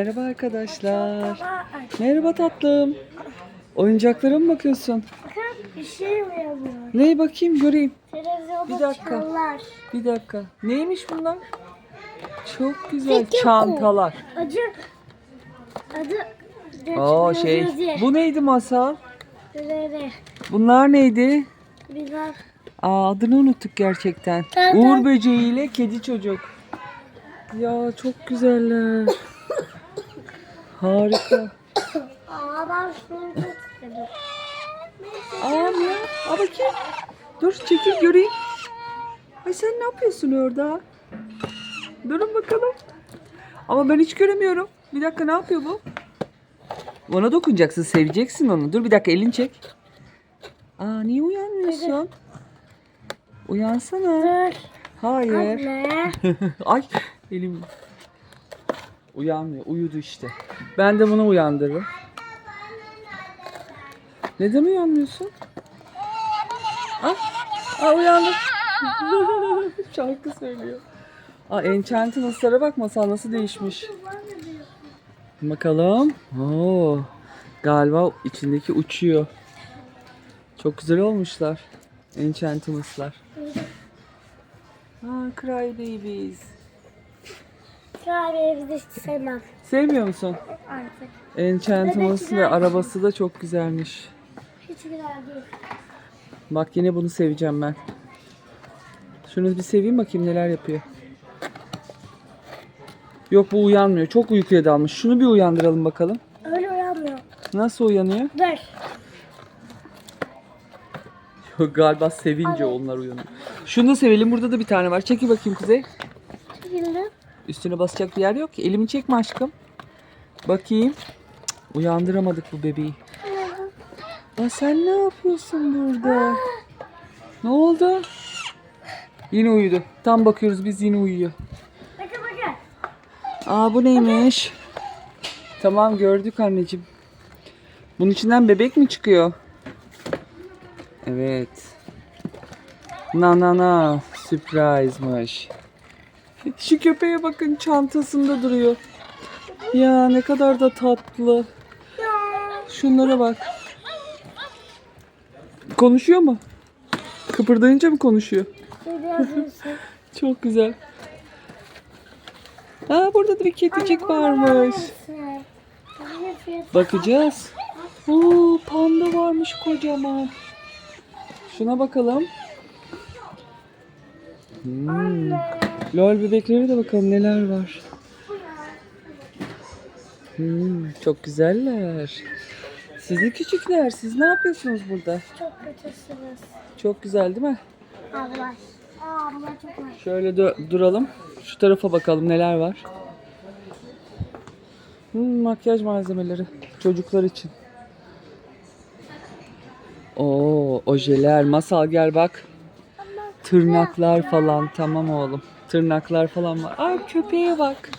Merhaba arkadaşlar. Merhaba tatlım. Oyuncaklara mı bakıyorsun? bakın bir şey mi yazıyor? Neye bakayım göreyim. Televizyonda Bir dakika. çalar. Bir dakika. Neymiş bunlar? Çok güzel Peki, çantalar. Acı. Adı. Oo şey. Bu neydi masal? Böyle. Bunlar neydi? Bilmem. Aa, adını unuttuk gerçekten. Evet. Uğur böceği ile kedi çocuk. Ya çok güzeller. Harika. Aa ben şunu istedim. Aa ya. Aa bakayım. Dur çekil göreyim. Ay sen ne yapıyorsun orada? Durun bakalım. Ama ben hiç göremiyorum. Bir dakika ne yapıyor bu? Ona dokunacaksın, seveceksin onu. Dur bir dakika elini çek. Aa niye uyanmıyorsun? Uyansana. Dur. Hayır. Anne. Ay elim. Uyanmıyor. Uyudu işte. Ben de bunu uyandırırım. Neden uyanmıyorsun? Ah, ah uyandım. Şarkı söylüyor. Aa, Enchantimus'lara bak masal nasıl değişmiş. Bakalım. Oo, galiba içindeki uçuyor. Çok güzel olmuşlar. Enchantimus'lar. Aa, Cry Babies. Sevmem Sevmiyor musun? artık. Enchantimus Evet, ve arabası da çok güzelmiş. Hiç güzel değil. Bak yine bunu seveceğim ben. Şunu bir seveyim bakayım neler yapıyor. Yok bu uyanmıyor. Çok uykuya dalmış. Şunu bir uyandıralım bakalım. Öyle uyanmıyor. Nasıl uyanıyor? Dur. Yok galiba sevince onlar uyanıyor. Şunu da sevelim. Burada da bir tane var. Çeki bakayım Kuzey. Çekildim. Üstüne basacak bir yer yok ki. Elimi çekme aşkım. Bakayım. Uyandıramadık bu bebeği. Aa, sen ne yapıyorsun burada? Ne oldu? Yine uyudu. Tam bakıyoruz biz yine uyuyor. Bakın bakın. Aa bu neymiş? Tamam gördük anneciğim. Bunun içinden bebek mi çıkıyor? Evet. Na na na. Surprise'mış. Şu köpeğe bakın çantasında duruyor. Ya ne kadar da tatlı. Şunlara bak. Konuşuyor mu? Kıpırdayınca mı konuşuyor? Çok güzel. Aa burada da bir kedicik varmış. Bakacağız. Oo panda varmış kocaman. Şuna bakalım. Hmm. Lol bebekleri de bakalım neler var. Hmm, çok güzeller. Sizi küçükler, siz ne yapıyorsunuz burada? Çok kötüsünüz. Çok güzel değil mi? Abla. Aa bunlar çok var. Şöyle duralım. Şu tarafa bakalım neler var. Hmm, makyaj malzemeleri çocuklar için. Oo, ojeler, masal gel bak. Tırnaklar falan tamam oğlum. Tırnaklar falan var. Ay köpeğe bak.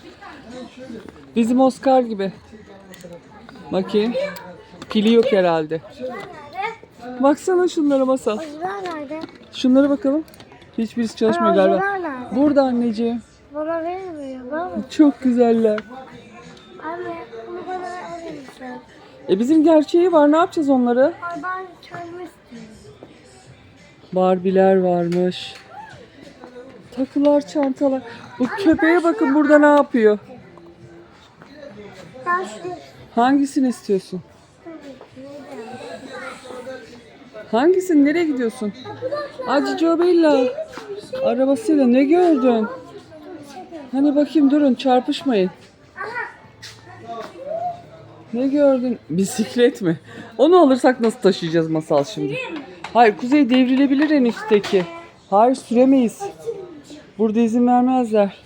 Bizim Oscar gibi. Bakayım. Pili yok herhalde. Baksana şunlara masal. Ojiler nerede? Şunlara bakalım. Hiçbirisi çalışmıyor galiba. Ojiler nerede? Burada anneciğim. Bana vermiyor. Baba. Çok güzeller. Anne bunu bana verir misin? E bizim gerçeği var. Ne yapacağız onları? Ay ben. Barbiler varmış. Takılar, çantalar. Bu köpeğe bakın burada ne yapıyor. Hangisini istiyorsun? Hangisini? Nereye gidiyorsun? Acıco Bella. Arabasıyla ne gördün? Hani bakayım durun çarpışmayın. Ne gördün? Bisiklet mi? Onu alırsak nasıl taşıyacağız masal şimdi? Hayır kuzey devrilebilir en üstteki. Hayır süremeyiz. Burada izin vermezler.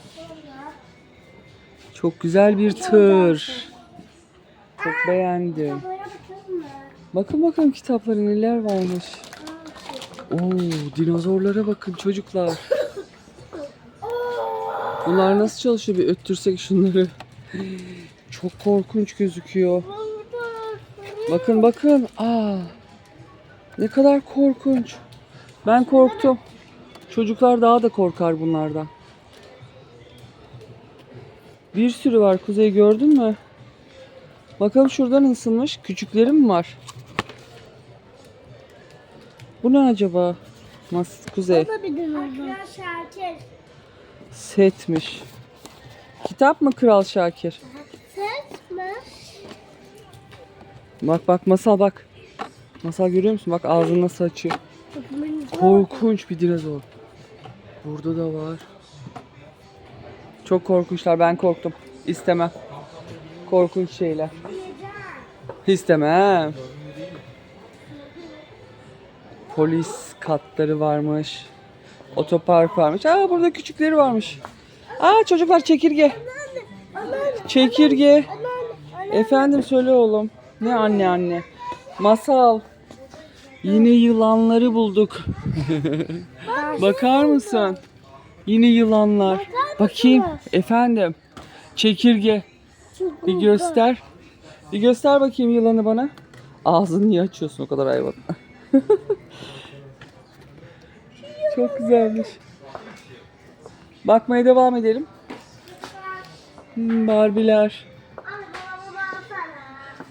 Çok güzel bir tır. Çok beğendim. Bakın bakın kitaplara neler varmış. Oo, dinozorlara bakın çocuklar. Bunlar nasıl çalışıyor bir öttürsek şunları. Çok korkunç gözüküyor. Bakın bakın. Aa. Ne kadar korkunç. Ben korktum. Çocuklar daha da korkar bunlardan. Bir sürü var. Kuzey gördün mü? Bakalım şuradan ısınmış. Küçükleri mi var? Bu ne acaba? Mas Kuzey. Şakir. Setmiş. Kitap mı Kral Şakir? Ses mi? Bak bak masal bak. Masal görüyor musun? Bak ağzını nasıl açıyor. Korkunç bir dinozor. Burada da var. Çok korkunçlar. Ben korktum. İstemem. Korkunç şeyler. İstemem. Polis katları varmış. Otopark varmış. Aa burada küçükleri varmış. Aa çocuklar çekirge. Çekirge. Efendim söyle oğlum. Ne anne anne. Masal. Yine yılanları bulduk. Bakar mısın? Yine yılanlar. Bakayım. Efendim. Çekirge. Bir göster. Bir göster bakayım yılanı bana. Ağzını niye açıyorsun o kadar hayvan? Çok güzelmiş. Bakmaya devam edelim. Hmm, Barbiler.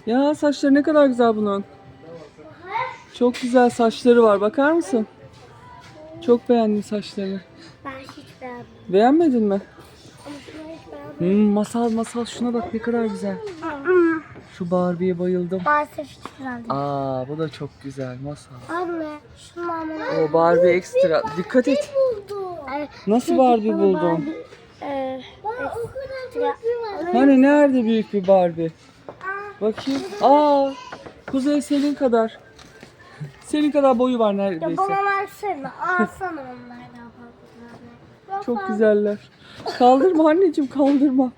Ya saçları ne kadar güzel bunun. Çok güzel saçları var. Bakar mısın? Çok beğendim saçlarını. Ben hiç beğenmedim. Beğenmedin mi? Ama şunu hiç beğenmedim. Hmm, masal masal şuna bak ne kadar güzel. Şu Barbie'ye bayıldım. Maalesef hiç güzel değil. Aa bu da çok güzel masal. Anne şunu almana O Barbie ekstra. Dikkat et. Nasıl Barbie buldun? Korkuyorum. Hani nerede büyük bir Barbie? Bakayım. Aa Kuzey senin kadar. Senin kadar boyu var Ya neredeyse. bana versene. Alsana onlardan fazla. Çok güzeller. Kaldırma anneciğim kaldırma.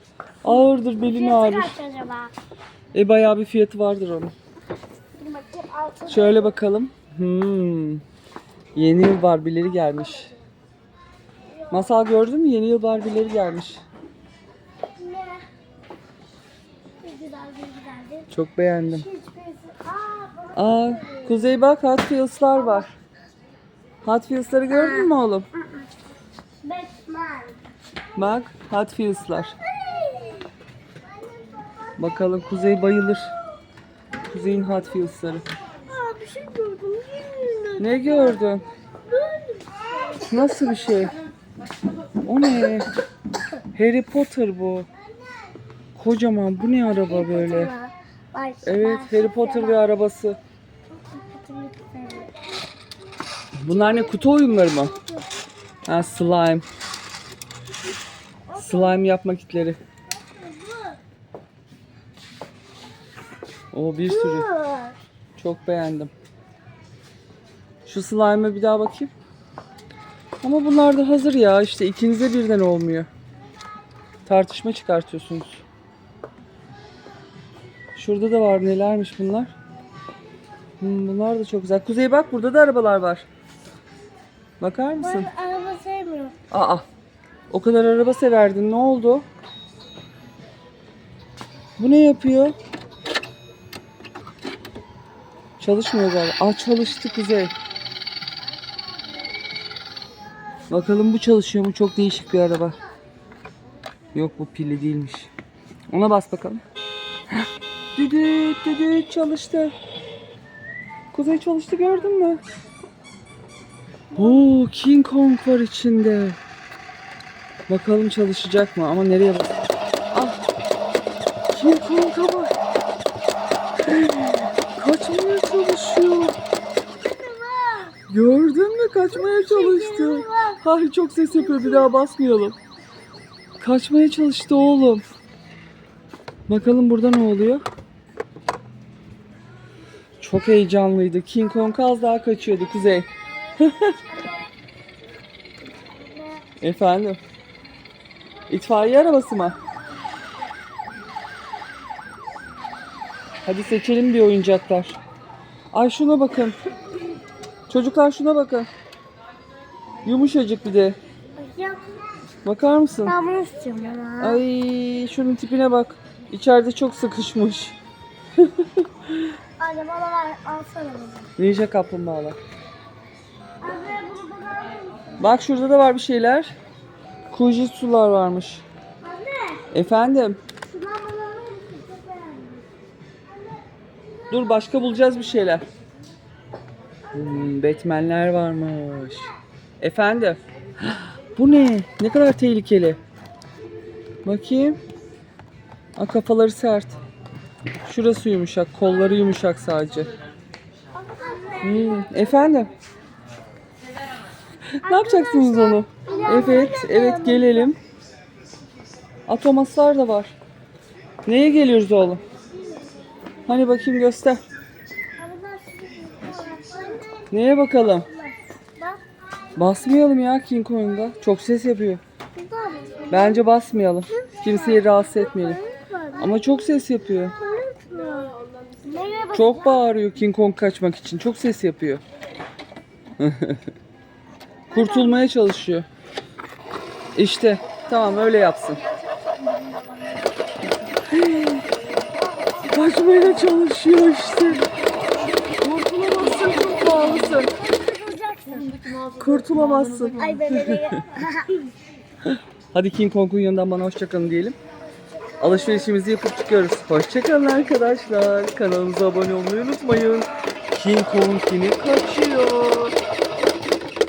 Ağırdır belini Fiyatı ağrır. kaç acaba? E bayağı bir fiyatı vardır onun. Bir bakayım altı. Şöyle bakalım. Hmm. Yeni yıl Barbie'leri gelmiş. Masal gördün mü? Yeni yıl Barbie'leri gelmiş. Ne? Bir güzel bir güzel değil. Çok beğendim. Hiçbirisi. Aa bana Aa, Kuzey bak Hot var. Hot gördün mü oğlum? Bak Hot. Bakalım Kuzey bayılır. Kuzey'in Hot Wheels'ları. Bir şey gördüm. Ne gördün? Nasıl bir şey? O ne? Harry Potter bu. Kocaman bu ne araba böyle? Evet Harry Potter ve arabası. Bunlar ne kutu oyunları mı? Ha slime. Slime yapma kitleri. O bir sürü. Çok beğendim. Şu slime'a bir daha bakayım. Ama bunlar da hazır ya. işte ikinize birden olmuyor. Tartışma çıkartıyorsunuz. Şurada da var nelermiş bunlar. Hmm, bunlar da çok güzel. Kuzey bak burada da arabalar var. Bakar mısın? Ben araba sevmiyorum. Aa. O kadar araba severdin. Ne oldu? Bu ne yapıyor? Çalışmıyor galiba. Aa çalıştı Kuzey. Bakalım bu çalışıyor mu? Çok değişik bir araba. Yok bu pilli değilmiş. Ona bas bakalım. Düdüt düdüt çalıştı. Kuzey çalıştı gördün mü? Oo King Kong var içinde. Bakalım çalışacak mı? Ama nereye bak? Ah! King Kong'a bak. Kaçmaya çalışıyor. Gördün mü? Kaçmaya çalıştı. Ay çok ses yapıyor. Bir daha basmayalım. Kaçmaya çalıştı oğlum. Bakalım burada ne oluyor? Çok heyecanlıydı. King Kong az daha kaçıyordu Kuzey. Efendim? İtfaiye arabası mı? Hadi seçelim bir oyuncaklar. Ay şuna bakın. Çocuklar şuna bakın. Yumuşacık bir de. Bakayım. Bakar mısın? Ben bunu istiyorum ama. Ay şunun tipine bak. İçeride çok sıkışmış. Anne bana ver. Alsana bunu. Ninja kaplumbağalar. Anne bunu bana alır mısın? Bak şurada da var bir şeyler. Kujitsular varmış. Anne. Efendim. Şundan bana alır mısın? Çok beğendim. Dur başka bulacağız bir şeyler. Hmm, Batman'ler varmış. Efendim. Bu ne? Ne kadar tehlikeli. Bakayım. Aa, kafaları sert. Şurası yumuşak, kolları yumuşak sadece. Hmm, efendim. ne yapacaksınız onu? Evet, evet gelelim. Atomaslar da var. Neye geliyoruz oğlum? Hani bakayım göster. Neye bakalım? Bak. Basmayalım ya King Kong'a. Çok ses yapıyor. Bence basmayalım. Kimseyi rahatsız etmeyelim. Ama çok ses yapıyor. Çok bağırıyor King Kong kaçmak için. Çok ses yapıyor. Kurtulmaya çalışıyor. İşte tamam öyle yapsın. Kaçmaya çalışıyor işte. Kurtulamazsın çok bağlısın. Kurtulamazsın. Ay bebeği. Hadi King Kong'un yanından bana hoşçakalın diyelim. Alışverişimizi yapıp çıkıyoruz. Hoşçakalın arkadaşlar. Kanalımıza abone olmayı unutmayın. King Kong yine kaçıyor.